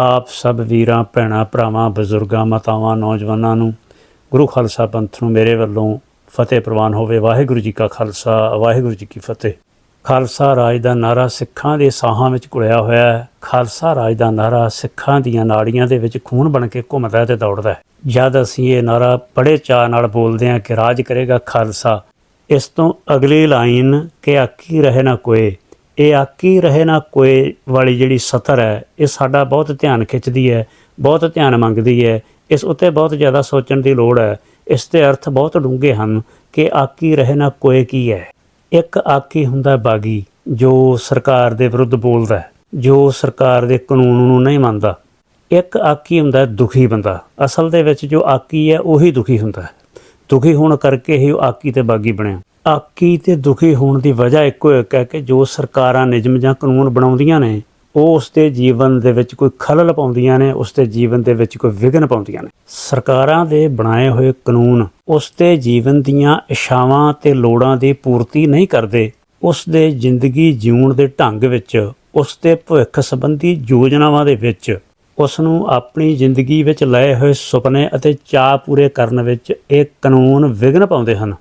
ਆਪ ਸਭ ਵੀਰਾਂ, ਭੈਣਾਂ, ਭਰਾਵਾਂ, ਬਜ਼ੁਰਗਾਂ, ਮਾਤਾਵਾਂ, ਨੌਜਵਾਨਾਂ ਨੂੰ ਗੁਰੂ ਖਾਲਸਾ ਪੰਥ ਨੂੰ ਮੇਰੇ ਵੱਲੋਂ ਫਤਿਹ ਪ੍ਰਵਾਨ ਹੋਵੇ। ਵਾਹਿਗੁਰੂ ਜੀ ਕਾ ਖਾਲਸਾ, ਵਾਹਿਗੁਰੂ ਜੀ ਕੀ ਫਤਿਹ। ਖਾਲਸਾ ਰਾਜ ਦਾ ਨਾਰਾ ਸਿੱਖਾਂ ਦੇ ਸਾਹਾਂ ਵਿੱਚ ਘੁਲਿਆ ਹੋਇਆ ਹੈ। ਖਾਲਸਾ ਰਾਜ ਦਾ ਨਾਰਾ ਸਿੱਖਾਂ ਦੀਆਂ ਨਾੜੀਆਂ ਦੇ ਵਿੱਚ ਖੂਨ ਬਣ ਕੇ ਘੁੰਮਦਾ ਹੈ ਤੇ ਦੌੜਦਾ ਹੈ। ਜਦ ਅਸੀਂ ਇਹ ਨਾਰਾ ਬੜੇ ਚਾਅ ਨਾਲ ਬੋਲਦੇ ਹਾਂ ਕਿ ਰਾਜ ਕਰੇਗਾ ਖਾਲਸਾ, ਇਸ ਤੋਂ ਅਗਲੀ ਲਾਈਨ ਕਿ ਆਕੀ ਰਹੇ ਨਾ ਕੋਏ ਇਹ ਆਕੀ ਰਹੇ ਨਾ ਕੋਏ ਵਾਲੀ ਜਿਹੜੀ ਸਤਰ ਹੈ, ਇਹ ਸਾਡਾ ਬਹੁਤ ਧਿਆਨ ਖਿੱਚਦੀ ਹੈ, ਬਹੁਤ ਧਿਆਨ ਮੰਗਦੀ ਹੈ, ਇਸ ਉੱਤੇ ਬਹੁਤ ਜ਼ਿਆਦਾ ਸੋਚਣ ਦੀ ਲੋੜ ਹੈ, ਇਸ ਦੇ ਅਰਥ ਬਹੁਤ ਡੂੰਘੇ ਹਨ ਕਿ ਆਕੀ ਰਹੇ ਨਾ ਕੋਏ ਕੀ ਹੈ। ਇੱਕ ਆਕੀ ਹੁੰਦਾ ਬਾਗੀ, ਜੋ ਸਰਕਾਰ ਦੇ ਵਿਰੁੱਧ ਬੋਲਦਾ ਜੋ ਸਰਕਾਰ ਦੇ ਕਾਨੂੰਨ ਨੂੰ ਨਹੀਂ ਮੰਨਦਾ। ਇੱਕ ਆਕੀ ਹੁੰਦਾ ਦੁਖੀ ਬੰਦਾ, ਅਸਲ ਦੇ ਵਿੱਚ ਜੋ ਆਕੀ ਹੈ ਉਹੀ ਦੁਖੀ ਹੁੰਦਾ ਦੁਖੀ ਹੋਣ ਕਰਕੇ ਹੀ ਉਹ ਆਕੀ ਤੇ ਬਾਗੀ ਬਣਿਆ। ਆਕੀ ਤੇ ਦੁਖੀ ਹੋਣ ਦੀ ਵਜ੍ਹਾ ਇੱਕੋ ਇੱਕ ਹੈ ਕਿ ਜੋ ਸਰਕਾਰਾਂ ਨਿਯਮ ਜਾਂ ਕਾਨੂੰਨ ਬਣਾਉਂਦੀਆਂ ਨੇ, ਉਹ ਉਸ ਦੇ ਜੀਵਨ ਦੇ ਵਿੱਚ ਕੋਈ ਖਲਲ ਪਾਉਂਦੀਆਂ ਨੇ, ਉਸ ਦੇ ਜੀਵਨ ਦੇ ਵਿੱਚ ਕੋਈ ਵਿਘਨ ਪਾਉਂਦੀਆਂ ਨੇ। ਸਰਕਾਰਾਂ ਦੇ ਬਣਾਏ ਹੋਏ ਕਾਨੂੰਨ ਉਸ ਦੇ ਜੀਵਨ ਦੀਆਂ ਇਛਾਵਾਂ ਤੇ ਲੋੜਾਂ ਦੀ ਪੂਰਤੀ ਨਹੀਂ ਕਰਦੇ, ਉਸ ਦੇ ਜ਼ਿੰਦਗੀ ਜਿਉਣ ਦੇ ਢੰਗ ਵਿੱਚ, ਉਸ ਦੇ ਭਵਿੱਖ ਸੰਬੰਧੀ ਯੋਜਨਾਵਾਂ ਦੇ ਵਿੱਚ, ਉਸ ਨੂੰ ਆਪਣੀ ਜ਼ਿੰਦਗੀ ਵਿੱਚ ਲਏ ਹੋਏ ਸੁਪਨੇ ਅਤੇ ਚਾਅ ਪੂਰੇ ਕਰਨ ਵਿੱਚ ਇਹ ਕਾਨੂੰਨ ਵਿਘਨ ਪਾਉਂਦੇ ਹਨ।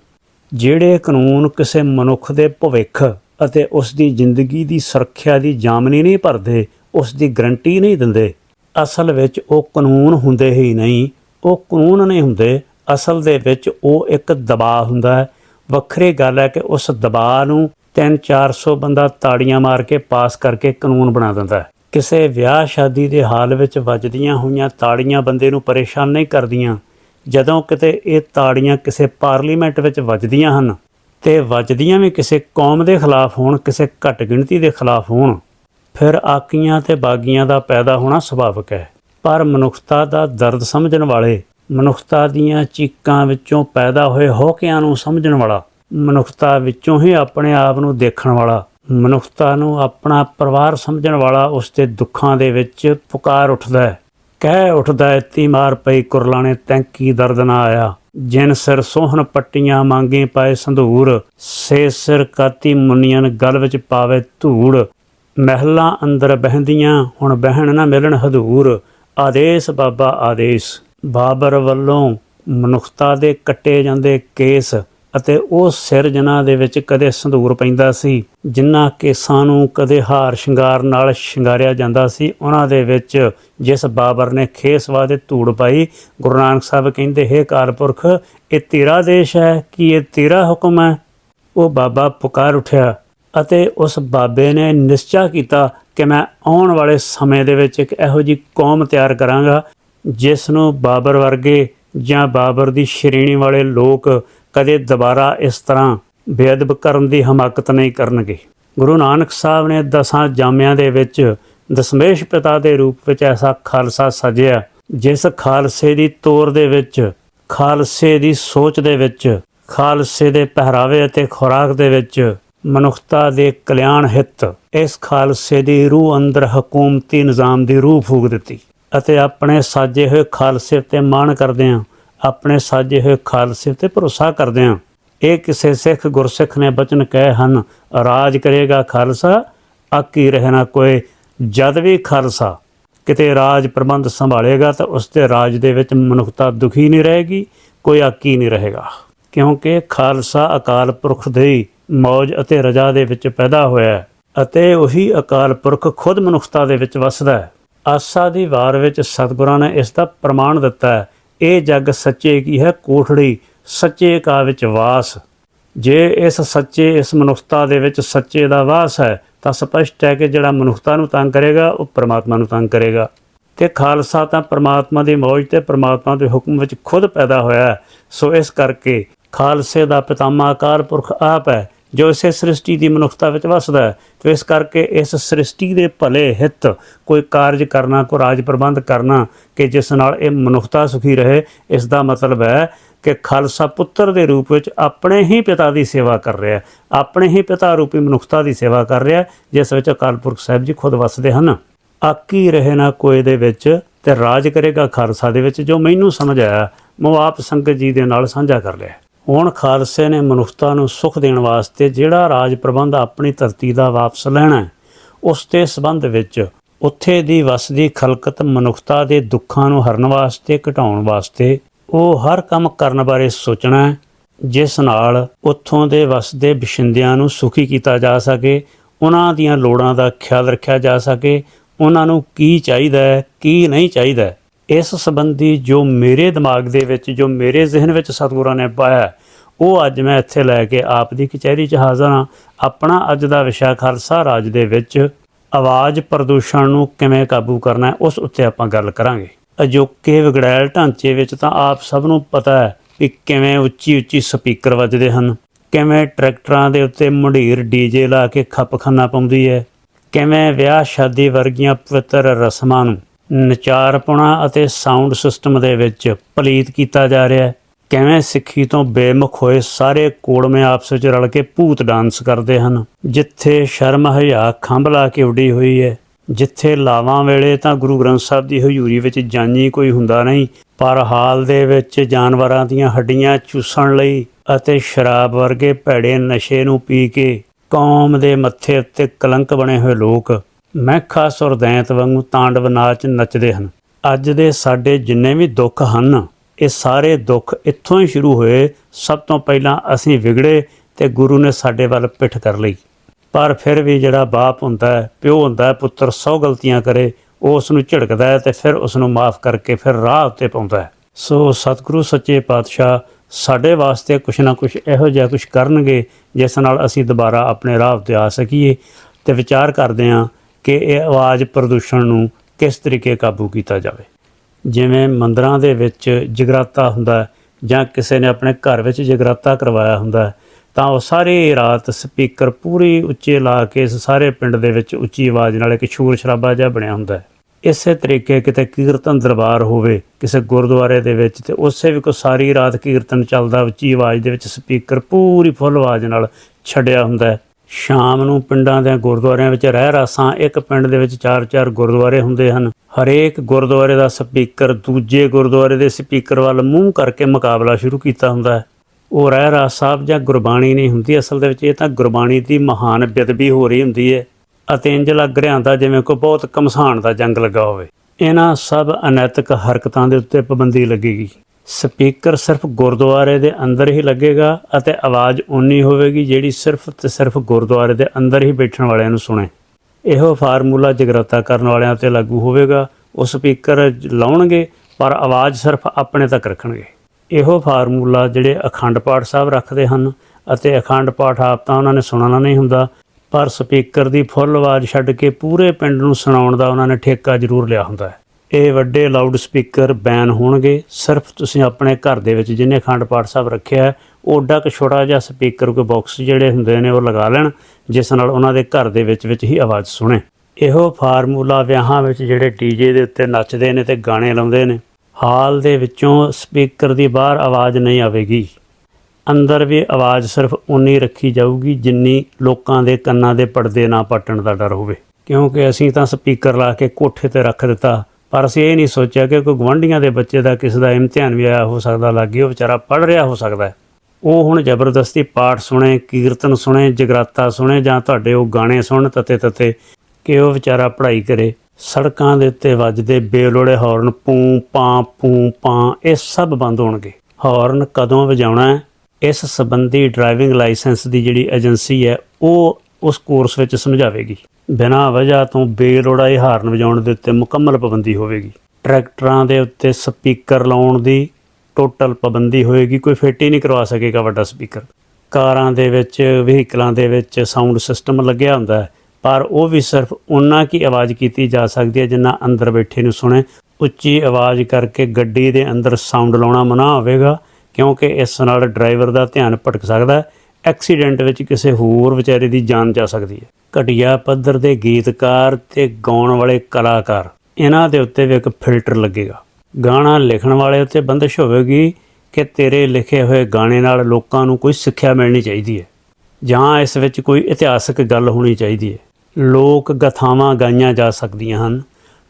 ਜਿਹੜੇ ਕਾਨੂੰਨ ਕਿਸੇ ਮਨੁੱਖ ਦੇ ਭਵਿੱਖ ਅਤੇ ਉਸ ਦੀ ਜ਼ਿੰਦਗੀ ਦੀ ਸੁਰੱਖਿਆ ਦੀ ਜਾਮਨੀ ਨਹੀਂ ਭਰਦੇ, ਉਸ ਦੀ ਗਰੰਟੀ ਨਹੀਂ ਦਿੰਦੇ, ਅਸਲ ਵਿੱਚ ਉਹ ਕਾਨੂੰਨ ਹੁੰਦੇ ਹੀ ਨਹੀਂ। ਉਹ ਕਾਨੂੰਨ ਨਹੀਂ ਹੁੰਦੇ, ਅਸਲ ਦੇ ਵਿੱਚ ਉਹ ਇੱਕ ਦਬਾਅ ਹੁੰਦਾ ਹੈ। ਵੱਖਰੀ ਗੱਲ ਹੈ ਕਿ ਉਸ ਦਬਾਅ ਨੂੰ 3-400 ਬੰਦਾ ਤਾੜੀਆਂ ਮਾਰ ਕੇ ਪਾਸ ਕਰਕੇ ਕਾਨੂੰਨ ਬਣਾ ਦਿੰਦਾ ਹੈ। ਕਿਸੇ ਵਿਆਹ ਸ਼ਾਦੀ ਦੇ ਹਾਲ ਵਿੱਚ ਵੱਜਦੀਆਂ ਹੋਈਆਂ ਤਾੜੀਆਂ ਬੰਦੇ ਨੂੰ ਪਰੇਸ਼ਾਨ ਨਹੀਂ ਕਰਦੀਆਂ। ਜਦੋਂ ਕਿਤੇ ਇਹ ਤਾੜੀਆਂ ਕਿਸੇ ਪਾਰਲੀਮੈਂਟ ਵਿੱਚ ਵੱਜਦੀਆਂ ਹਨ ਤੇ ਵੱਜਦੀਆਂ ਵੀ ਕਿਸੇ ਕੌਮ ਦੇ ਖਿਲਾਫ ਹੋਣ, ਕਿਸੇ ਘੱਟ ਗਿਣਤੀ ਦੇ ਖਿਲਾਫ ਹੋਣ, ਫਿਰ ਆਕੀਆਂ ਤੇ ਬਾਗੀਆਂ ਦਾ ਪੈਦਾ ਹੋਣਾ ਸੁਭਾਵਿਕ ਹੈ। ਪਰ ਮਨੁੱਖਤਾ ਦਾ ਦਰਦ ਸਮਝਣ ਵਾਲੇ, ਮਨੁੱਖਤਾ ਦੀਆਂ ਚੀਕਾਂ ਵਿੱਚੋਂ ਪੈਦਾ ਹੋਏ ਹੋਕਿਆਂ ਨੂੰ ਸਮਝਣ ਵਾਲਾ, ਮਨੁੱਖਤਾ ਵਿੱਚੋਂ ਹੀ ਆਪਣੇ ਆਪ ਨੂੰ ਦੇਖਣ ਵਾਲਾ, ਮਨੁੱਖਤਾ ਨੂੰ ਆਪਣਾ ਪਰਿਵਾਰ ਸਮਝਣ ਵਾਲਾ ਉਸ ਦੇ ਦੁੱਖਾਂ ਦੇ ਵਿੱਚ ਪੁਕਾਰ ਉੱਠਦਾ ਹੈ। ਕਹਿ ਉੱਠਦਾ ਤੀ ਮਾਰ ਪਈ ਕੁਰਲਾਣੇ ਤੈਂਕੀ ਦਰਦ ਨਾ ਆਇਆ। ਜਿਨ ਸਿਰ ਸੋਹਣ ਪੱਟੀਆਂ ਮੰਗੇ ਪਾਏ ਸੰਧੂਰ, ਸੇ ਸਿਰ ਕਾਤੀ ਮੁੰਨੀਆਂ ਗਲ ਵਿੱਚ ਪਾਵੇ ਧੂੜ। ਮਹਿਲਾਂ ਅੰਦਰ ਬਹਿੰਦੀਆਂ, ਹੁਣ ਬਹਿਣ ਨਾ ਮਿਲਣ ਹਦੂਰ। ਆਦੇਸ਼ ਬਾਬਾ ਆਦੇਸ਼, ਬਾਬਰ ਵੱਲੋਂ ਮਨੁੱਖਤਾ ਦੇ ਕੱਟੇ ਜਾਂਦੇ ਕੇਸ। ਅਤੇ ਉਹ ਸਿਰ ਜਿਨ੍ਹਾਂ ਦੇ ਵਿੱਚ ਕਦੇ ਸੰਧੂਰ ਪੈਂਦਾ ਸੀ ਜਿਨ੍ਹਾਂ ਕੇਸਾਂ ਨੂੰ ਕਦੇ ਹਾਰ ਸ਼ਿੰਗਾਰ ਨਾਲ ਸ਼ਿੰਗਾਰਿਆ ਜਾਂਦਾ ਸੀ। ਉਹਨਾਂ ਦੇ ਵਿੱਚ ਜਿਸ ਬਾਬਰ ਨੇ ਖੇਸਵਾ ਦੇ ਧੂੜ ਪਾਈ, ਗੁਰੂ ਨਾਨਕ ਸਾਹਿਬ ਕਹਿੰਦੇ, ਹੈ ਕਾਲਪੁਰਖ, ਇਹ ਤੇਰਾ ਦੇਸ਼ ਹੈ, ਕਿ ਇਹ ਤੇਰਾ ਹੁਕਮ ਹੈ? ਉਹ ਬਾਬਾ ਪੁਕਾਰ ਉਠਿਆ ਅਤੇ ਉਸ ਬਾਬੇ ਨੇ ਨਿਸ਼ਚਾ ਕੀਤਾ ਕਿ ਮੈਂ ਆਉਣ ਵਾਲੇ ਸਮੇਂ ਦੇ ਵਿੱਚ ਇੱਕ ਇਹੋ ਜੀ ਕੌਮ ਤਿਆਰ ਕਰਾਂਗਾ, ਜਿਸ ਨੂੰ ਬਾਬਰ ਵਰਗੇ ਜਾਂ ਬਾਬਰ ਦੀ ਸ਼੍ਰੇਣੀ ਵਾਲੇ ਲੋਕ ਕਦੇ ਦੁਬਾਰਾ ਇਸ ਤਰ੍ਹਾਂ ਬੇਅਦਬ ਕਰਨ ਦੀ ਹਮਾਕਤ ਨਹੀਂ ਕਰਨਗੇ। ਗੁਰੂ ਨਾਨਕ ਸਾਹਿਬ ਨੇ ਦਸਾਂ ਜਾਮਿਆਂ ਦੇ ਵਿੱਚ ਦਸਮੇਸ਼ ਪਿਤਾ ਦੇ ਰੂਪ ਵਿੱਚ ਐਸਾ ਖਾਲਸਾ ਸਜਿਆ, ਜਿਸ ਖਾਲਸੇ ਦੀ ਤੋਰ ਦੇ ਵਿੱਚ, ਖਾਲਸੇ ਦੀ ਸੋਚ ਦੇ ਵਿੱਚ, ਖਾਲਸੇ ਦੇ ਪਹਿਰਾਵੇ ਅਤੇ ਖੁਰਾਕ ਦੇ ਵਿੱਚ ਮਨੁੱਖਤਾ ਦੇ ਕਲਿਆਣ ਹਿੱਤ, ਇਸ ਖਾਲਸੇ ਦੀ ਰੂਹ ਅੰਦਰ ਹਕੂਮਤੀ ਨਿਜ਼ਾਮ ਦੀ ਰੂਹ ਫੂਕ ਦਿੱਤੀ ਅਤੇ ਆਪਣੇ ਸਾਜੇ ਹੋਏ ਖਾਲਸੇ ਤੇ ਮਾਣ ਕਰਦੇ ਹਾਂ। ਆਪਣੇ ਸਾਜੇ ਹੋਏ ਖਾਲਸੇ ਤੇ ਭਰੋਸਾ ਕਰਦੇ ਹਾਂ। ਇਹ ਕਿਸੇ ਸਿੱਖ ਗੁਰਸਿੱਖ ਨੇ ਬਚਨ ਕਹੇ ਹਨ, ਰਾਜ ਕਰੇਗਾ ਖਾਲਸਾ ਆਕੀ ਰਹਿਣਾ ਕੋਈ, ਜਦ ਵੀ ਖਾਲਸਾ ਕਿਤੇ ਰਾਜ ਪ੍ਰਬੰਧ ਸੰਭਾਲੇਗਾ ਤਾਂ ਉਸ ਦੇ ਰਾਜ ਦੇ ਵਿੱਚ ਮਨੁੱਖਤਾ ਦੁਖੀ ਨਹੀਂ ਰਹੇਗੀ, ਕੋਈ ਆਕੀ ਨਹੀਂ ਰਹੇਗਾ। ਕਿਉਂਕਿ ਖਾਲਸਾ ਅਕਾਲ ਪੁਰਖ ਦੀ ਮੌਜ ਅਤੇ ਰਜਾ ਦੇ ਵਿੱਚ ਪੈਦਾ ਹੋਇਆ ਅਤੇ ਉਹੀ ਅਕਾਲ ਪੁਰਖ ਖੁਦ ਮਨੁੱਖਤਾ ਦੇ ਵਿੱਚ ਵਸਦਾ ਹੈ। ਆਸਾ ਦੀ ਵਾਰ ਵਿੱਚ ਸਤਿਗੁਰਾਂ ਨੇ ਇਸ ਦਾ ਪ੍ਰਮਾਣ ਦਿੱਤਾ ਹੈ ਇਹ ਜਗ ਸੱਚੇ ਕੀ ਹੈ? ਕੋਠੜੀ, ਸੱਚੇ ਕਾ ਵਿੱਚ ਵਾਸ। ਜੇ ਇਸ ਸੱਚੇ, ਇਸ ਮਨੁੱਖਤਾ ਦੇ ਵਿੱਚ ਸੱਚੇ ਦਾ ਵਾਸ ਹੈ, ਤਾਂ ਸਪਸ਼ਟ ਹੈ ਕਿ ਜਿਹੜਾ ਮਨੁੱਖਤਾ ਨੂੰ ਤੰਗ ਕਰੇਗਾ, ਉਹ ਪ੍ਰਮਾਤਮਾ ਨੂੰ ਤੰਗ ਕਰੇਗਾ। ਤੇ ਖਾਲਸਾ ਤਾਂ ਪ੍ਰਮਾਤਮਾ ਦੀ ਮੌਜ ਤੇ ਪ੍ਰਮਾਤਮਾ ਦੇ ਹੁਕਮ ਵਿੱਚ ਖੁਦ ਪੈਦਾ ਹੋਇਆ ਹੈ। ਸੋ ਇਸ ਕਰਕੇ ਖਾਲਸੇ ਦਾ ਪਿਤਾਮਾ ਅਕਾਲ ਪੁਰਖ ਆਪ ਹੈ। ਜੋ ਇਸੇ ਸ੍ਰਿਸ਼ਟੀ ਦੀ ਮਨੁੱਖਤਾ ਵਿੱਚ ਵਸਦਾ ਹੈ, ਤੇ ਇਸ ਕਰਕੇ ਇਸ ਸ੍ਰਿਸ਼ਟੀ ਦੇ ਭਲੇ ਹਿੱਤ ਕੋਈ ਕਾਰਜ ਕਰਨਾ, ਕੋਈ ਰਾਜ ਪ੍ਰਬੰਧ ਕਰਨਾ ਕਿ ਜਿਸ ਨਾਲ ਇਹ ਮਨੁੱਖਤਾ ਸੁਖੀ ਰਹੇ, ਇਸ ਦਾ ਮਤਲਬ ਹੈ ਕਿ ਖਾਲਸਾ ਪੁੱਤਰ ਦੇ ਰੂਪ ਵਿੱਚ ਆਪਣੇ ਹੀ ਪਿਤਾ ਦੀ ਸੇਵਾ ਕਰ ਰਿਹਾ ਆਪਣੇ ਹੀ ਪਿਤਾ ਰੂਪੀ ਮਨੁੱਖਤਾ ਦੀ ਸੇਵਾ ਕਰ ਰਿਹਾ ਜਿਸ ਵਿੱਚ ਅਕਾਲ ਪੁਰਖ ਸਾਹਿਬ ਜੀ ਖੁਦ ਵਸਦੇ ਹਨ। ਆਕੀ ਰਹੇ ਨਾ ਕੋਈ ਦੇ ਵਿੱਚ ਤੇ ਰਾਜ ਕਰੇਗਾ ਖਾਲਸਾ ਦੇ ਵਿੱਚ, ਜੋ ਮੈਨੂੰ ਸਮਝ ਆਇਆ, ਮੈਂ ਆਪ ਸੰਗਤ ਜੀ ਦੇ ਨਾਲ ਸਾਂਝਾ ਕਰ ਲਿਆ। ਹੁਣ ਖਾਲਸੇ ਨੇ ਮਨੁੱਖਤਾ ਨੂੰ ਸੁਖ ਦੇਣ ਵਾਸਤੇ ਜਿਹੜਾ ਰਾਜ ਪ੍ਰਬੰਧ ਆਪਣੀ ਧਰਤੀ ਦਾ ਵਾਪਸ ਲੈਣਾ ਉਸ ਦੇ ਸੰਬੰਧ ਵਿੱਚ ਉੱਥੇ ਦੀ ਵਸਦੀ ਖਲਕਤ ਮਨੁੱਖਤਾ ਦੇ ਦੁੱਖਾਂ ਨੂੰ ਹਰਨ ਵਾਸਤੇ, ਘਟਾਉਣ ਵਾਸਤੇ ਉਹ ਹਰ ਕੰਮ ਕਰਨ ਬਾਰੇ ਸੋਚਣਾ ਹੈ, ਜਿਸ ਨਾਲ ਉੱਥੋਂ ਦੇ ਵਸਦੇ ਵਸਿੰਦਿਆਂ ਨੂੰ ਸੁਖੀ ਕੀਤਾ ਜਾ ਸਕੇ, ਉਹਨਾਂ ਦੀਆਂ ਲੋੜਾਂ ਦਾ ਖਿਆਲ ਰੱਖਿਆ ਜਾ ਸਕੇ, ਉਹਨਾਂ ਨੂੰ ਕੀ ਚਾਹੀਦਾ ਹੈ, ਕੀ ਨਹੀਂ ਚਾਹੀਦਾ ਇਸ ਸੰਬੰਧੀ ਜੋ ਮੇਰੇ ਦਿਮਾਗ ਦੇ ਵਿੱਚ, ਜੋ ਮੇਰੇ ਜ਼ਿਹਨ ਵਿੱਚ ਸਤਿਗੁਰਾਂ ਨੇ ਪਾਇਆ ਉਹ ਅੱਜ ਮੈਂ ਇੱਥੇ ਲੈ ਕੇ ਆਪ ਦੀ ਕਚਹਿਰੀ 'ਚ ਹਾਜ਼ਰ ਹਾਂ। ਆਪਣਾ ਅੱਜ ਦਾ ਵਿਸ਼ਾ ਖਾਲਸਾ ਰਾਜ ਦੇ ਵਿੱਚ ਆਵਾਜ਼ ਪ੍ਰਦੂਸ਼ਣ ਨੂੰ ਕਿਵੇਂ ਕਾਬੂ ਕਰਨਾ ਉਸ ਉੱਤੇ ਆਪਾਂ ਗੱਲ ਕਰਾਂਗੇ। ਅਜੋਕੇ ਵਿਗੜੈਲ ਢਾਂਚੇ ਵਿੱਚ ਤਾਂ ਆਪ ਸਭ ਨੂੰ ਪਤਾ ਹੈ ਕਿ ਕਿਵੇਂ ਉੱਚੀ ਉੱਚੀ ਸਪੀਕਰ ਵੱਜਦੇ ਹਨ, ਕਿਵੇਂ ਟਰੈਕਟਰਾਂ ਦੇ ਉੱਤੇ ਮੁੰਡੀਰ ਡੀਜੇ ਲਾ ਕੇ ਖੱਪਖਾਨਾ ਪਾਉਂਦੀ ਹੈ, ਕਿਵੇਂ ਵਿਆਹ ਸ਼ਾਦੀ ਵਰਗੀਆਂ ਪਵਿੱਤਰ ਰਸਮਾਂ ਨੂੰ ਨਚਾਰਪੁਣਾ ਅਤੇ ਸਾਊਂਡ ਸਿਸਟਮ ਦੇ ਵਿੱਚ ਪਲੀਤ ਕੀਤਾ ਜਾ ਰਿਹਾ ਹੈ। ਕਿਵੇਂ ਸਿੱਖੀ ਤੋਂ ਬੇਮੁਖ ਹੋਏ ਸਾਰੇ ਕੋੜਮੇ ਆਪਸ ਵਿੱਚ ਰਲ ਕੇ ਭੂਤ ਡਾਂਸ ਕਰਦੇ ਹਨ। ਜਿੱਥੇ ਸ਼ਰਮ ਹਯਾ ਖੰਭ ਲਾ ਕੇ ਉੱਡੀ ਹੋਈ ਹੈ ਜਿੱਥੇ ਲਾਵਾਂ ਵੇਲੇ ਤਾਂ ਗੁਰੂ ਗ੍ਰੰਥ ਸਾਹਿਬ ਦੀ ਹਜ਼ੂਰੀ ਵਿੱਚ ਜਾਨੀ ਕੋਈ ਹੁੰਦਾ ਨਹੀਂ, ਪਰ ਹਾਲ ਦੇ ਵਿੱਚ ਜਾਨਵਰਾਂ ਦੀਆਂ ਹੱਡੀਆਂ ਚੂਸਣ ਲਈ ਅਤੇ ਸ਼ਰਾਬ ਵਰਗੇ ਭੈੜੇ ਨਸ਼ੇ ਨੂੰ ਪੀ ਕੇ ਕੌਮ ਦੇ ਮੱਥੇ ਉੱਤੇ ਕਲੰਕ ਬਣੇ ਹੋਏ ਲੋਕ ਮੈਖਾ ਸੁਰਦੈਂਤ ਵਾਂਗੂ ਤਾਂਡਵ ਨਾਚ ਨੱਚਦੇ ਹਨ। ਅੱਜ ਦੇ ਸਾਡੇ ਜਿੰਨੇ ਵੀ ਦੁੱਖ ਹਨ ਇਹ ਸਾਰੇ ਦੁੱਖ ਇੱਥੋਂ ਹੀ ਸ਼ੁਰੂ ਹੋਏ। ਸਭ ਤੋਂ ਪਹਿਲਾਂ ਅਸੀਂ ਵਿਗੜੇ ਤੇ ਗੁਰੂ ਨੇ ਸਾਡੇ ਵੱਲ ਪਿੱਠ ਕਰ ਲਈ। ਪਰ ਫਿਰ ਵੀ ਜਿਹੜਾ ਬਾਪ ਹੁੰਦਾ ਹੈ, ਪਿਓ ਹੁੰਦਾ ਹੈ, ਪੁੱਤਰ ਸੌ ਗਲਤੀਆਂ ਕਰੇ ਉਹ ਉਸ ਨੂੰ ਝਿੜਕਦਾ ਹੈ ਤੇ ਫਿਰ ਉਸ ਨੂੰ ਮਾਫ ਕਰਕੇ ਫਿਰ ਰਾਹ ਉੱਤੇ ਪਾਉਂਦਾ ਹੈ। ਸੋ ਸਤਿਗੁਰੂ, ਸੱਚੇ ਪਾਤਸ਼ਾਹ, ਸਾਡੇ ਵਾਸਤੇ ਕੁਛ ਨਾ ਕੁਛ ਇਹੋ ਜਿਹਾ ਕੁਛ ਕਰਨਗੇ, ਜਿਸ ਨਾਲ ਅਸੀਂ ਦੁਬਾਰਾ ਆਪਣੇ ਰਾਹ ਉੱਤੇ ਆ ਸਕੀਏ ਤੇ ਵਿਚਾਰ ਕਰਦੇ ਹਾਂ ਕਿ ਇਹ ਆਵਾਜ਼ ਪ੍ਰਦੂਸ਼ਣ ਨੂੰ ਕਿਸ ਤਰੀਕੇ ਕਾਬੂ ਕੀਤਾ ਜਾਵੇ। ਜਿਵੇਂ ਮੰਦਰਾਂ ਦੇ ਵਿੱਚ ਜਗਰਾਤਾ ਹੁੰਦਾ ਜਾਂ ਕਿਸੇ ਨੇ ਆਪਣੇ ਘਰ ਵਿੱਚ ਜਗਰਾਤਾ ਕਰਵਾਇਆ ਹੁੰਦਾ ਤਾਂ ਉਹ ਸਾਰੀ ਰਾਤ ਸਪੀਕਰ ਪੂਰੀ ਉੱਚੇ ਲਾ ਕੇ ਸਾਰੇ ਪਿੰਡ ਦੇ ਵਿੱਚ ਉੱਚੀ ਆਵਾਜ਼ ਨਾਲ ਇੱਕ ਸ਼ੂਰ ਸ਼ਰਾਬਾ ਜਿਹਾ ਬਣਿਆ ਹੁੰਦਾ ਇਸੇ ਤਰੀਕੇ ਕਿਤੇ ਕੀਰਤਨ ਦਰਬਾਰ ਹੋਵੇ, ਕਿਸੇ ਗੁਰਦੁਆਰੇ ਦੇ ਵਿੱਚ ਤੇ ਉਸੇ ਵੀ ਕੋ ਸਾਰੀ ਰਾਤ ਕੀਰਤਨ ਚੱਲਦਾ, ਉੱਚੀ ਆਵਾਜ਼ ਦੇ ਵਿੱਚ ਸਪੀਕਰ ਪੂਰੀ ਫੁੱਲ ਆਵਾਜ਼ ਨਾਲ ਛੱਡਿਆ ਹੁੰਦਾ ਸ਼ਾਮ ਨੂੰ ਪਿੰਡਾਂ ਦੇ ਗੁਰਦੁਆਰਿਆਂ ਵਿੱਚ ਰਹਿ ਰਾਸਾਂ, ਇੱਕ ਪਿੰਡ ਦੇ ਵਿੱਚ ਚਾਰ ਚਾਰ ਗੁਰਦੁਆਰੇ ਹੁੰਦੇ ਹਨ। ਹਰੇਕ ਗੁਰਦੁਆਰੇ ਦਾ ਸਪੀਕਰ ਦੂਜੇ ਗੁਰਦੁਆਰੇ ਦੇ ਸਪੀਕਰ ਵੱਲ ਮੂੰਹ ਕਰਕੇ ਮੁਕਾਬਲਾ ਸ਼ੁਰੂ ਕੀਤਾ ਹੁੰਦਾ ਹੈ। ਉਹ ਰਹਿ ਰਾਸ ਸਾਹਿਬ ਜਾਂ ਗੁਰਬਾਣੀ ਨਹੀਂ ਹੁੰਦੀ, ਅਸਲ ਦੇ ਵਿੱਚ ਇਹ ਤਾਂ ਗੁਰਬਾਣੀ ਦੀ ਮਹਾਨ ਬੇਦਬੀ ਹੋ ਰਹੀ ਹੁੰਦੀ ਹੈ ਅਤੇ ਇੰਜ ਲੱਗ ਰਿਹਾ ਹੁੰਦਾ ਜਿਵੇਂ ਕੋਈ ਬਹੁਤ ਕਮਸਾਨ ਦਾ ਜੰਗ ਲੱਗਾ ਹੋਵੇ। ਇਹਨਾਂ ਸਭ ਅਨੈਤਿਕ ਹਰਕਤਾਂ ਦੇ ਉੱਤੇ ਪਾਬੰਦੀ ਲੱਗੇਗੀ। ਸਪੀਕਰ ਸਿਰਫ ਗੁਰਦੁਆਰੇ ਦੇ ਅੰਦਰ ਹੀ ਲੱਗੇਗਾ ਅਤੇ ਆਵਾਜ਼ ਓਨੀ ਹੋਵੇਗੀ ਜਿਹੜੀ ਸਿਰਫ ਤੇ ਸਿਰਫ ਗੁਰਦੁਆਰੇ ਦੇ ਅੰਦਰ ਹੀ ਬੈਠਣ ਵਾਲਿਆਂ ਨੂੰ ਸੁਣੇ। ਇਹੋ ਫਾਰਮੂਲਾ ਜਗਰਾਤਾ ਕਰਨ ਵਾਲਿਆਂ ਤੇ ਲਾਗੂ ਹੋਵੇਗਾ। ਉਹ ਸਪੀਕਰ ਲਾਉਣਗੇ, ਪਰ ਆਵਾਜ਼ ਸਿਰਫ ਆਪਣੇ ਤੱਕ ਰੱਖਣਗੇ। ਇਹੋ ਫਾਰਮੂਲਾ ਜਿਹੜੇ ਅਖੰਡ ਪਾਠ ਸਾਹਿਬ ਰੱਖਦੇ ਹਨ ਅਤੇ ਅਖੰਡ ਪਾਠ ਆਪ ਤਾਂ ਉਹਨਾਂ ਨੇ ਸੁਣਨਾ ਨਹੀਂ ਹੁੰਦਾ, ਪਰ ਸਪੀਕਰ ਦੀ ਫੁੱਲ ਆਵਾਜ਼ ਛੱਡ ਕੇ ਪੂਰੇ ਪਿੰਡ ਨੂੰ ਸੁਣਾਉਣ ਦਾ ਉਹਨਾਂ ਨੇ ਠੇਕਾ ਜ਼ਰੂਰ ਲਿਆ ਹੁੰਦਾ ਹੈ। ਇਹ ਵੱਡੇ ਲਾਊਡ ਸਪੀਕਰ ਬੈਨ ਹੋਣਗੇ। ਸਿਰਫ ਤੁਸੀਂ ਆਪਣੇ ਘਰ ਦੇ ਵਿੱਚ ਜਿੰਨੇ ਅਖੰਡ ਪਾਠ ਸਾਹਿਬ ਰੱਖਿਆ ਹੈ ਓਡਾ ਕੁ ਛੋਟਾ ਜਿਹਾ ਸਪੀਕਰ ਕੋਈ ਬਾਕਸ ਜਿਹੜੇ ਹੁੰਦੇ ਨੇ ਉਹ ਲਗਾ ਲੈਣ, ਜਿਸ ਨਾਲ ਉਹਨਾਂ ਦੇ ਘਰ ਦੇ ਵਿੱਚ ਵਿੱਚ ਹੀ ਆਵਾਜ਼ ਸੁਣੇ। ਇਹੋ ਫਾਰਮੂਲਾ ਵਿਆਹਾਂ ਵਿੱਚ ਜਿਹੜੇ ਡੀਜੇ ਦੇ ਉੱਤੇ ਨੱਚਦੇ ਨੇ ਤੇ ਗਾਣੇ ਲਾਉਂਦੇ ਨੇ। ਹਾਲ ਦੇ ਵਿੱਚੋਂ ਸਪੀਕਰ ਦੀ ਬਾਹਰ ਆਵਾਜ਼ ਨਹੀਂ ਆਵੇਗੀ। ਅੰਦਰ ਵੀ ਆਵਾਜ਼ ਸਿਰਫ ਉਨੀ ਰੱਖੀ ਜਾਊਗੀ ਜਿੰਨੀ ਲੋਕਾਂ ਦੇ ਕੰਨਾਂ ਦੇ ਪਰਦੇ ਨਾ ਪਟਣ ਦਾ ਡਰ ਹੋਵੇ। ਕਿਉਂਕਿ ਅਸੀਂ ਤਾਂ ਸਪੀਕਰ ਲਾ ਕੇ ਕੋਠੇ ਤੇ ਰੱਖ ਦਿੱਤਾ। ਪਰ ਅਸੀਂ ਇਹ ਨਹੀਂ ਸੋਚਿਆ ਕਿ ਕੋਈ ਗਵੰਡੀਆਂ ਦੇ ਬੱਚੇ ਦਾ ਕਿਸੇ ਦਾ ਇਮਤਿਹਾਨ ਵੀ ਆਇਆ ਹੋ ਸਕਦਾ, ਲੱਗੇ ਉਹ ਵਿਚਾਰਾ ਪੜ ਰਿਹਾ ਹੋ ਸਕਦਾ ਉਹ ਹੁਣ ਜ਼ਬਰਦਸਤੀ ਪਾਠ ਸੁਣੇ, ਕੀਰਤਨ ਸੁਣੇ, ਜਗਰਾਤਾ ਸੁਣੇ ਜਾਂ ਤੁਹਾਡੇ ਉਹ ਗਾਣੇ ਸੁਣਨ ਤਤੇ ਤਤੇ ਕਿ ਉਹ ਵਿਚਾਰਾ ਪੜ੍ਹਾਈ ਕਰੇ। ਸੜਕਾਂ ਦੇ ਉੱਤੇ ਵੱਜਦੇ ਬੇਲੋੜੇ ਹਾਰਨ, ਪੂੰ ਪਾਂ ਪੂੰ ਪਾਂ, ਇਹ ਸਭ ਬੰਦ ਹੋਣਗੇ। ਹਾਰਨ ਕਦੋਂ ਵਜਾਉਣਾ ਇਸ ਸੰਬੰਧੀ ਡਰਾਈਵਿੰਗ ਲਾਇਸੈਂਸ ਦੀ ਜਿਹੜੀ ਏਜੰਸੀ ਹੈ, ਉਹ ਉਸ ਕੋਰਸ ਵਿੱਚ ਸਮਝਾਵੇਗੀ। ਬਿਨਾਂ ਵਜ੍ਹਾ ਤੋਂ ਬੇਲੋੜਾ ਇਹ ਹਾਰਨ ਵਜਾਉਣ ਦੇ ਉੱਤੇ ਮੁਕੰਮਲ ਪਾਬੰਦੀ ਹੋਵੇਗੀ। ਟਰੈਕਟਰਾਂ ਦੇ ਉੱਤੇ ਸਪੀਕਰ ਲਾਉਣ ਦੀ ਟੋਟਲ ਪਾਬੰਦੀ ਹੋਏਗੀ ਕੋਈ ਫਿੱਟ ਹੀ ਨਹੀਂ ਕਰਵਾ ਸਕੇਗਾ ਵੱਡਾ ਸਪੀਕਰ। ਕਾਰਾਂ ਦੇ ਵਿੱਚ, ਵਹੀਕਲਾਂ ਦੇ ਵਿੱਚ ਸਾਊਂਡ ਸਿਸਟਮ ਲੱਗਿਆ ਹੁੰਦਾ ਹੈ, ਪਰ ਉਹ ਵੀ ਸਿਰਫ ਉਹਨਾਂ ਕੀ ਆਵਾਜ਼ ਕੀਤੀ ਜਾ ਸਕਦੀ ਹੈ ਜਿੰਨਾ ਅੰਦਰ ਬੈਠੇ ਨੂੰ ਸੁਣੇ। ਉੱਚੀ ਆਵਾਜ਼ ਕਰਕੇ ਗੱਡੀ ਦੇ ਅੰਦਰ ਸਾਊਂਡ ਲਾਉਣਾ ਮਨਾ ਹੋਵੇਗਾ, ਕਿਉਂਕਿ ਇਸ ਨਾਲ ਡਰਾਈਵਰ ਦਾ ਧਿਆਨ ਭਟਕ ਸਕਦਾ ਹੈ। ਐਕਸੀਡੈਂਟ ਵਿੱਚ ਕਿਸੇ ਹੋਰ ਵਿਚਾਰੇ ਦੀ ਜਾਨ ਜਾ ਸਕਦੀ ਹੈ। ਘਟੀਆ ਪੱਧਰ ਦੇ ਗੀਤਕਾਰ ਤੇ ਗਾਉਣ ਵਾਲੇ ਕਲਾਕਾਰ, ਇਹਨਾਂ ਦੇ ਉੱਤੇ ਵੀ ਇੱਕ ਫਿਲਟਰ ਲੱਗੇਗਾ। ਗਾਣਾ ਲਿਖਣ ਵਾਲੇ ਉੱਤੇ ਬੰਦਸ਼ ਹੋਵੇਗੀ ਕਿ ਤੇਰੇ ਲਿਖੇ ਹੋਏ ਗਾਣੇ ਨਾਲ ਲੋਕਾਂ ਨੂੰ ਕੋਈ ਸਿੱਖਿਆ ਮਿਲਣੀ ਚਾਹੀਦੀ ਹੈ, ਜਾਂ ਇਸ ਵਿੱਚ ਕੋਈ ਇਤਿਹਾਸਕ ਗੱਲ ਹੋਣੀ ਚਾਹੀਦੀ ਹੈ। ਲੋਕ ਗਥਾਵਾਂ ਗਾਈਆਂ ਜਾ ਸਕਦੀਆਂ ਹਨ,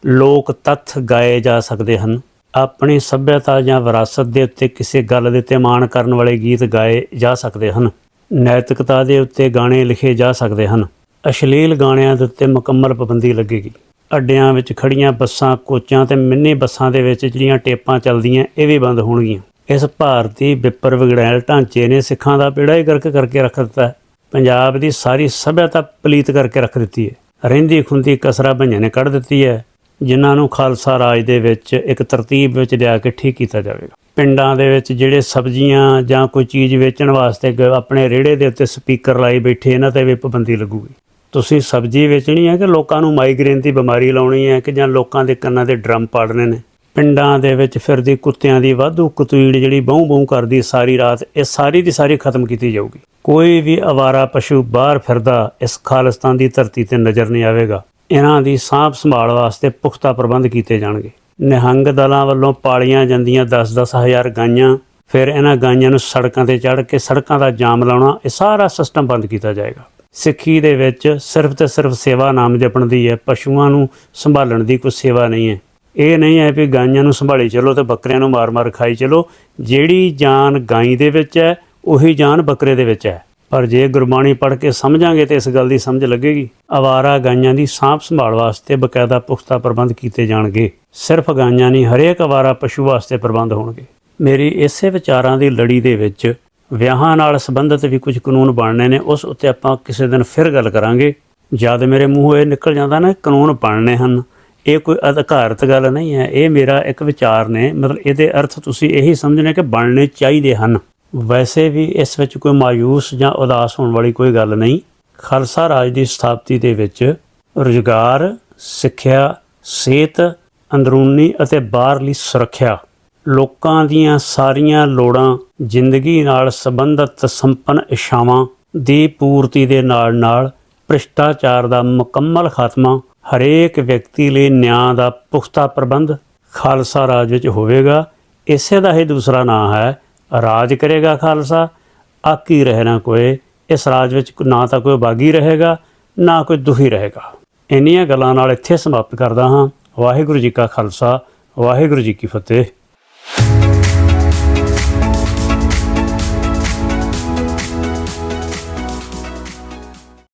ਲੋਕ ਤੱਥ ਗਾਏ ਜਾ ਸਕਦੇ ਹਨ। ਆਪਣੀ ਸੱਭਿਅਤਾ ਜਾਂ ਵਿਰਾਸਤ ਦੇ ਉੱਤੇ ਕਿਸੇ ਗੱਲ ਦੇ ਉੱਤੇ ਮਾਣ ਕਰਨ ਵਾਲੇ ਗੀਤ ਗਾਏ ਜਾ ਸਕਦੇ ਹਨ। ਨੈਤਿਕਤਾ ਦੇ ਉੱਤੇ ਗਾਣੇ ਲਿਖੇ ਜਾ ਸਕਦੇ ਹਨ। ਅਸ਼ਲੀਲ ਗਾਣਿਆਂ ਦੇ ਉੱਤੇ ਮੁਕੰਮਲ ਪਾਬੰਦੀ ਲੱਗੇਗੀ। ਅੱਡਿਆਂ ਵਿੱਚ ਖੜੀਆਂ ਬੱਸਾਂ, ਕੋਚਾਂ ਤੇ ਮਿੰਨੀ ਬੱਸਾਂ ਦੇ ਵਿੱਚ ਜਿਹੜੀਆਂ ਟੇਪਾਂ ਚੱਲਦੀਆਂ, ਇਹ ਵੀ ਬੰਦ ਹੋਣਗੀਆਂ। ਇਸ ਭਾਰਤੀ ਵਿਪਰ ਵਿਗੜੈਲ ਢਾਂਚੇ ਨੇ ਸਿੱਖਾਂ ਦਾ ਪੀੜਾ ਹੀ ਗਰਕ ਕਰਕੇ ਰੱਖ ਦਿੱਤਾ ਹੈ। ਪੰਜਾਬ ਦੀ ਸਾਰੀ ਸਭਿਅਤਾ ਪਲੀਤ ਕਰਕੇ ਰੱਖ ਦਿੱਤੀ ਹੈ। ਰਹਿੰਦੀ ਖੁੰਦੀ ਕਸਰਾ ਭੰਜਾਂ ਨੇ ਕੱਢ ਦਿੱਤੀ ਹੈ, ਜਿਨ੍ਹਾਂ ਨੂੰ ਖਾਲਸਾ ਰਾਜ ਦੇ ਵਿੱਚ ਇੱਕ ਤਰਤੀਬ ਵਿੱਚ ਲਿਆ ਕੇ ਠੀਕ ਕੀਤਾ ਜਾਵੇਗਾ। ਪਿੰਡਾਂ ਦੇ ਵਿੱਚ ਜਿਹੜੇ ਸਬਜ਼ੀਆਂ ਜਾਂ ਕੋਈ ਚੀਜ਼ ਵੇਚਣ ਵਾਸਤੇ ਗ- ਆਪਣੇ ਰੇੜੇ ਦੇ ਉੱਤੇ ਸਪੀਕਰ ਲਾਈ ਬੈਠੇ, ਇਹਨਾਂ ਤੇ ਵੀ ਪਾਬੰਦੀ ਲੱਗੂਗੀ। ਤੁਸੀਂ ਸਬਜ਼ੀ ਵੇਚਣੀ ਹੈ ਕਿ ਲੋਕਾਂ ਨੂੰ ਮਾਈਗ੍ਰੇਨ ਦੀ ਬਿਮਾਰੀ ਲਾਉਣੀ ਹੈ ਕਿ ਜਾਂ ਲੋਕਾਂ ਦੇ ਕੰਨਾਂ ਦੇ ਡਰਮ ਪਾੜਨੇ ਨੇ? ਪਿੰਡਾਂ ਦੇ ਵਿੱਚ ਫਿਰਦੀ ਕੁੱਤਿਆਂ ਦੀ ਵਾਧੂ ਕੁਤੀੜ ਜਿਹੜੀ ਬਹੂ ਬਹੂ ਕਰਦੀ ਸਾਰੀ ਰਾਤ, ਇਹ ਸਾਰੀ ਦੀ ਸਾਰੀ ਖਤਮ ਕੀਤੀ ਜਾਊਗੀ। ਕੋਈ ਵੀ ਅਵਾਰਾ ਪਸ਼ੂ ਬਾਹਰ ਫਿਰਦਾ, ਇਸ ਖਾਲਿਸਤਾਨ ਦੀ ਧਰਤੀ ਤੇ ਨਜ਼ਰ ਨਹੀਂ ਆਵੇਗਾ। ਇਹਨਾਂ ਦੀ ਸਾਂਭ ਸੰਭਾਲ ਵਾਸਤੇ ਪੁਖਤਾ ਪ੍ਰਬੰਧ ਕੀਤੇ ਜਾਣਗੇ। ਨਿਹੰਗ ਦਲਾਂ ਵੱਲੋਂ ਪਾਲੀਆਂ ਜਾਂਦੀਆਂ 10-10 ਹਜ਼ਾਰ ਗਾਈਆਂ, ਫਿਰ ਇਹਨਾਂ ਗਾਈਆਂ ਨੂੰ ਸੜਕਾਂ ਤੇ ਚੜ੍ਹ ਕੇ ਸੜਕਾਂ ਦਾ ਜਾਮ ਲਾਉਣਾ, ਇਹ ਸਾਰਾ ਸਿਸਟਮ ਬੰਦ ਕੀਤਾ ਜਾਏਗਾ। ਸਿੱਖੀ ਦੇ ਵਿੱਚ ਸਿਰਫ ਤੇ ਸਿਰਫ ਸੇਵਾ ਨਾਮ ਜਪਣ ਦੀ ਹੈ, ਪਸ਼ੂਆਂ ਨੂੰ ਸੰਭਾਲਣ ਦੀ ਕੋਈ ਸੇਵਾ ਨਹੀਂ ਹੈ। ਇਹ ਨਹੀਂ ਹੈ ਵੀ ਗਾਈਆਂ ਨੂੰ ਸੰਭਾਲੀ ਚਲੋ ਤੇ ਬੱਕਰਿਆਂ ਨੂੰ ਮਾਰ-ਮਾਰ ਖਾਈ ਚਲੋ, ਜਿਹੜੀ ਜਾਨ ਗਾਈ ਦੇ ਵਿੱਚ ਹੈ, ਉਹੀ ਜਾਨ ਬੱਕਰੇ ਦੇ ਵਿੱਚ ਹੈ। ਪਰ ਜੇ ਗੁਰਬਾਣੀ ਪੜ੍ਹ ਕੇ ਸਮਝਾਂਗੇ ਤੇ ਇਸ ਗੱਲ ਦੀ ਸਮਝ ਲੱਗੇਗੀ। ਆਵਾਰਾ ਗਾਈਆਂ ਦੀ ਸਾਂਭ ਸੰਭਾਲ ਵਾਸਤੇ ਬਕਾਇਦਾ ਪੁਖਤਾ ਪ੍ਰਬੰਧ ਕੀਤੇ ਜਾਣਗੇ। ਸਿਰਫ ਗਾਈਆਂ ਨਹੀਂ, ਹਰੇਕ ਆਵਾਰਾ ਪਸ਼ੂ ਵਾਸਤੇ ਪ੍ਰਬੰਧ ਹੋਣਗੇ। ਮੇਰੀ ਇਸੇ ਵਿਚਾਰਾਂ ਦੀ ਲੜੀ ਦੇ ਵਿੱਚ ਵਿਆਹਾਂ ਨਾਲ ਸੰਬੰਧਿਤ ਵੀ ਕੁਝ ਕਾਨੂੰਨ ਬਣਨੇ ਨੇ, ਉਸ ਉੱਤੇ ਆਪਾਂ ਕਿਸੇ ਦਿਨ ਫਿਰ ਗੱਲ ਕਰਾਂਗੇ। ਜਦ ਮੇਰੇ ਮੂੰਹੋਂ ਇਹ ਨਿਕਲ ਜਾਂਦਾ ਨਾ, ਕਾਨੂੰਨ ਬਣਨੇ ਹਨ, ਇਹ ਕੋਈ ਅਧਿਕਾਰਤ ਗੱਲ ਨਹੀਂ ਹੈ, ਇਹ ਮੇਰਾ ਇੱਕ ਵਿਚਾਰ ਨੇ, ਮਤਲਬ ਇਹਦੇ ਅਰਥ ਤੁਸੀਂ ਇਹੀ ਸਮਝਣੇ ਕਿ ਬਣਨੇ ਚਾਹੀਦੇ ਹਨ। ਵੈਸੇ ਵੀ ਇਸ ਵਿੱਚ ਕੋਈ ਮਾਯੂਸ ਜਾਂ ਉਦਾਸ ਹੋਣ ਵਾਲੀ ਕੋਈ ਗੱਲ ਨਹੀਂ। ਖਾਲਸਾ ਰਾਜ ਦੀ ਸਥਾਪਤੀ ਦੇ ਵਿੱਚ ਰੁਜ਼ਗਾਰ, ਸਿੱਖਿਆ, ਸਿਹਤ, ਅੰਦਰੂਨੀ ਅਤੇ ਬਾਹਰਲੀ ਸੁਰੱਖਿਆ ਲੋਕਾਂ ਦੀਆਂ ਸਾਰੀਆਂ ਲੋੜਾਂ, ਜ਼ਿੰਦਗੀ ਨਾਲ ਸੰਬੰਧਿਤ ਸੰਪਨ ਇਸ਼ਾਵਾਂ ਦੀ ਪੂਰਤੀ ਦੇ ਨਾਲ ਨਾਲ ਭ੍ਰਿਸ਼ਟਾਚਾਰ ਦਾ ਮੁਕੰਮਲ ਖਾਤਮਾ ਹਰੇਕ ਵਿਅਕਤੀ ਲਈ ਨਿਆਂ ਦਾ ਪੁਖਤਾ ਪ੍ਰਬੰਧ ਖਾਲਸਾ ਰਾਜ ਵਿੱਚ ਹੋਵੇਗਾ। ਇਸੇ ਦਾ ਹੀ ਦੂਸਰਾ ਨਾਮ ਹੈ ਰਾਜ ਕਰੇਗਾ ਖਾਲਸਾ। ਆਕੀ ਰਹਿਣਾ ਕੋਏ ਇਸ ਰਾਜ ਵਿੱਚ ਨਾ ਤਾਂ ਕੋਈ ਬਾਗੀ ਰਹੇਗਾ, ਨਾ ਕੋਈ ਦੁਖੀ ਰਹੇਗਾ। ਇੰਨੀਆਂ ਗੱਲਾਂ ਨਾਲ ਇੱਥੇ ਸਮਾਪਤ ਕਰਦਾ ਹਾਂ। ਵਾਹਿਗੁਰੂ ਜੀ ਕਾ ਖਾਲਸਾ, ਵਾਹਿਗੁਰੂ ਜੀ ਕੀ ਫਤਿਹ।